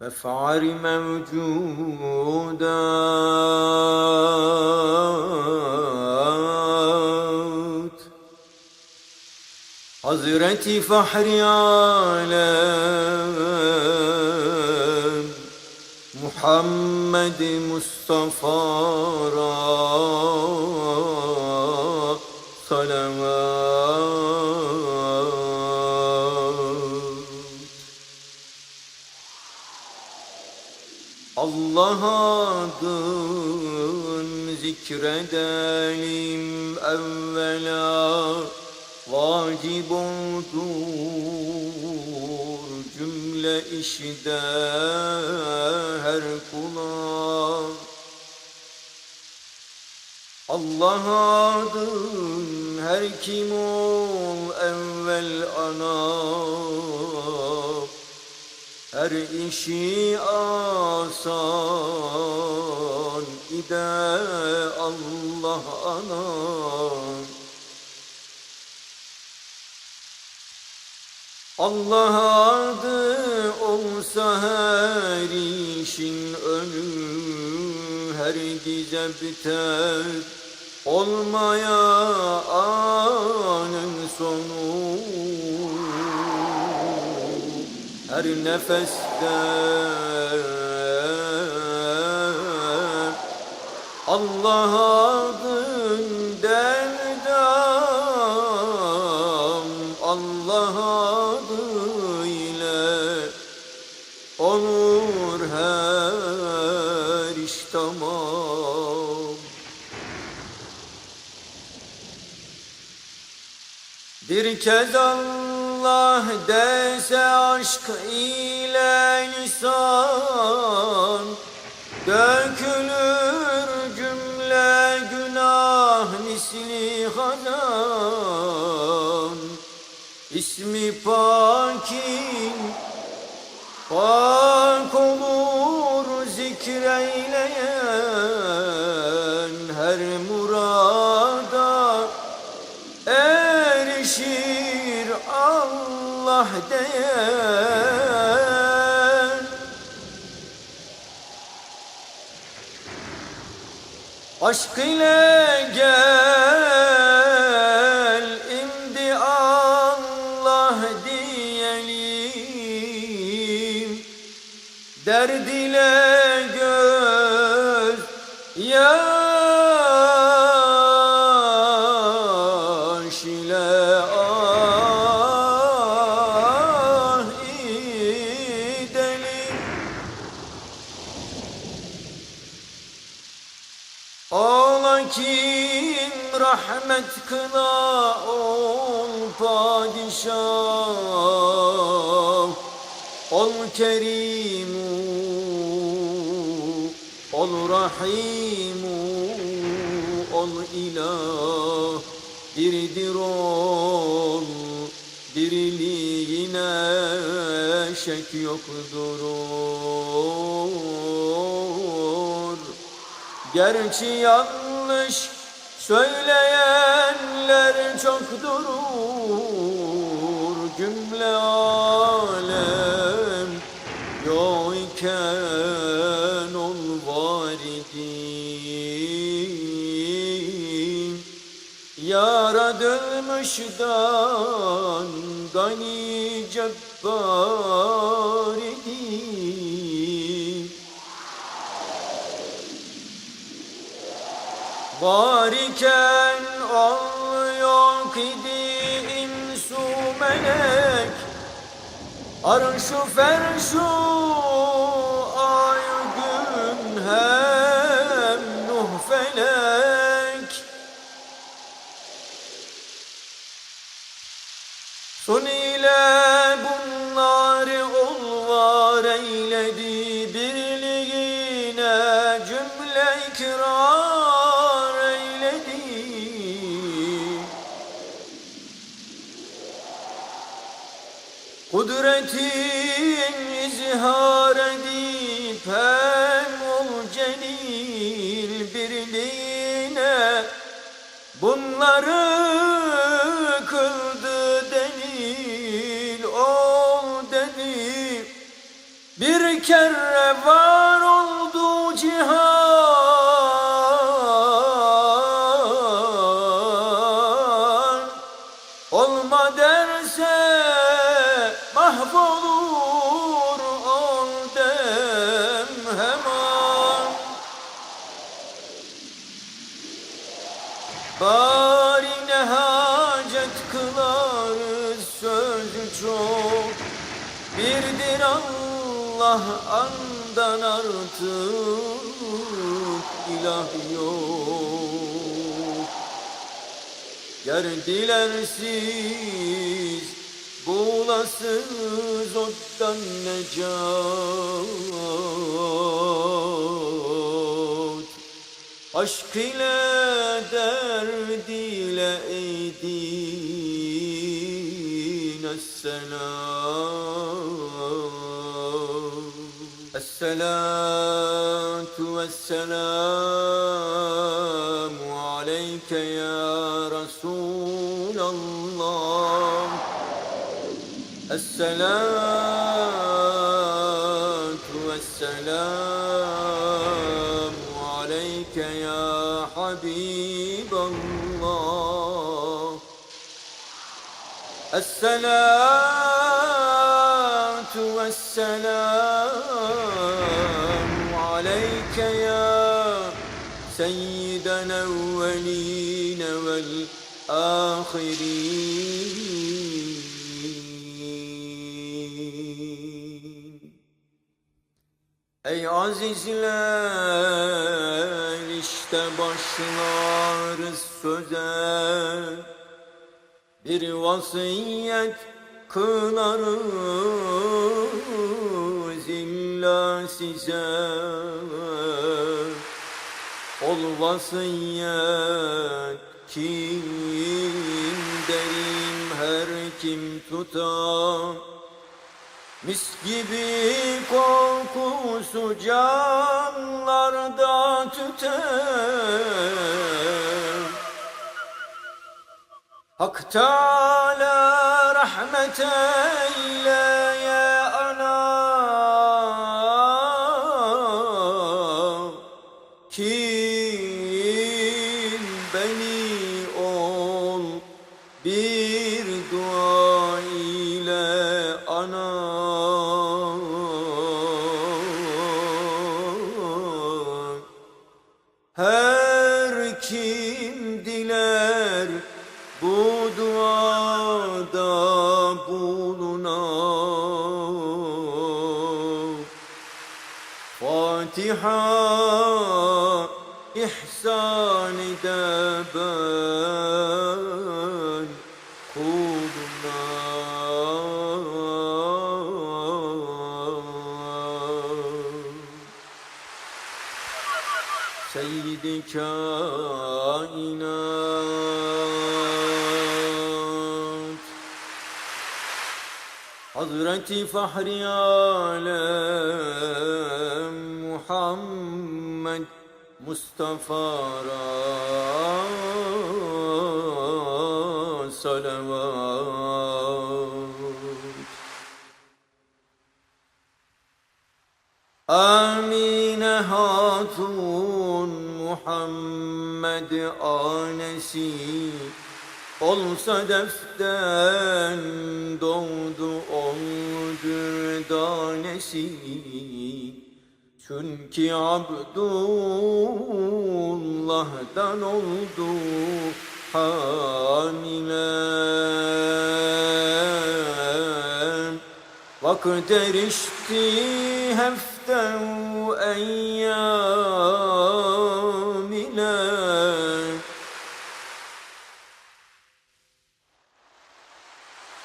مفعر موجودا. حضرتي فحر عالم محمد مصطفى را صلوات Allah adın zikredelim evvela vacip oldur. Cümle işte her kula. Allah adın her kim ol evvel ana her işi asan ide Allah ana. Allah adı olsa her işin önü her dize biter. Olmaya anın sonu her nefeste Allah adın derdam Allah adı olur her iş tamam. Bir kez Allah dese aşk ile lisan Dökülür cümle günah misli hazan. İsmi pakin Pak olur zikreyleyen Allah diyen Aşk ile gel rahmet kıla ol padişah. Ol kerimu Ol rahimu Ol ilah. Diridir ol Diriliğine şek yoktur Gerçi yanlış söyleyenler çoktur Cümle alem yok iken ol var idin Yaradılmıştan gani Var iken ol yok idi insu melek. Arşu ferşu ay gün hem nuh felek. Sun ile bunları ol var eyledi Kudretin izhar edip hem ol celil birliğine Bunları kıldı delil ol dedi. Bir kere var Bari ne hacet kılarız sözü çok. Birdir Allah andan artık ilah yok. Ger dilersiz bulasız ottan necat Aşk ile derd ile eydin Esselam Esselatu vesselamu aleyke ya Resulallah Esselatu vesselamu Esselatu vesselamu aleyke ya Seyyiden evveline vel ahirin Ey azizler işte başlarız söze Bir vasiyet kılarız illa size. Ol vasiyet kim derim her kim tutar. Mis gibi kokusu canlarda tüter Hak Teala rahmet eyle ya ana. Kim beni ol bir dua ile ana. Her kim Fatiha ihsan ede ben kuluna. Seyyid-i kainat. Hazreti Fahri Alem Muhammed Mustafa'ra salavat Amine Hatun Muhammed anesi. Olsa deften doğdu oldur danesi Çünkü Abdullah'dan oldu hamile Vakit erişti heften eyyam ile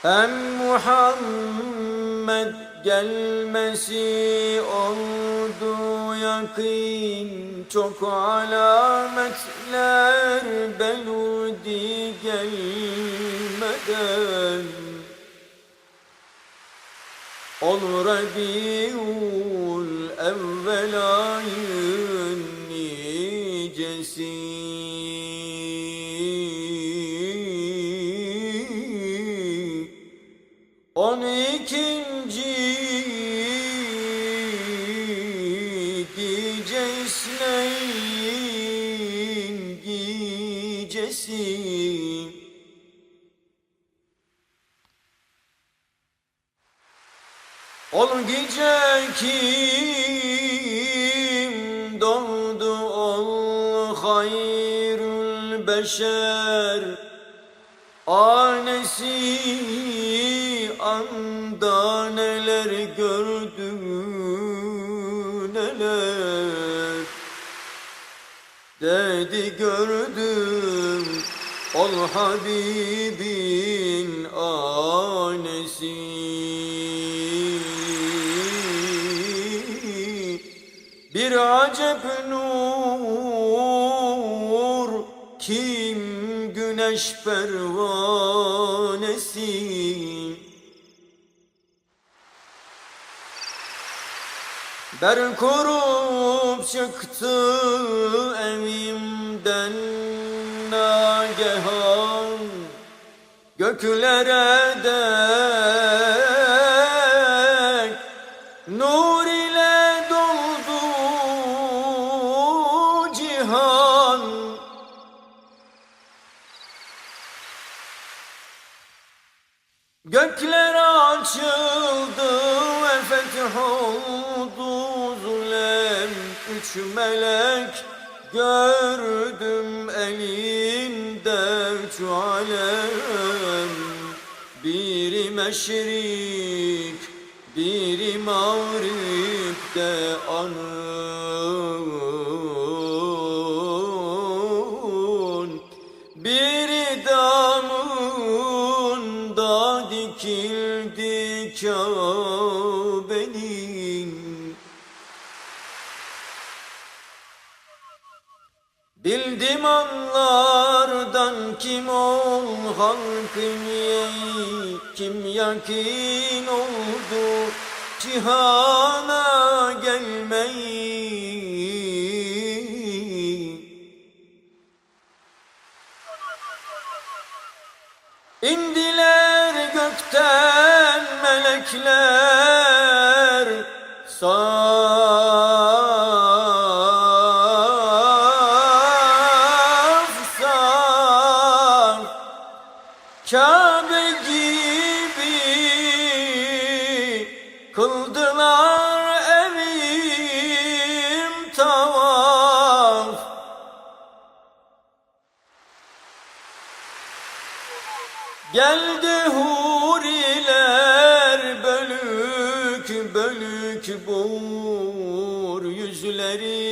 Hem Muhammed gelmesi oldu yakin Çok alametler beludi gelmeden. Ol Rabiul evvel ayın nicesi Gece kim doğdu ol hayrül beşer. Anesi anda neler gördü neler? Dedi gördüm ol Habibin Bir acep nur kim güneş pervanesi Ber kurup çıktı evimden nagehan Göklere dek ve feth oldu zulem. Üç melek gördüm elinde üç alem. Biri meşrik, biri mağripte anın. Biri damında dikildi Kabe'nin Bildim anlardan kim ol halkın Kim yakin oldu cihana gelmeyi. İndiler gökten melekler Kıldılar evim tavaf. Geldi huriler bölük bölük bor yüzleri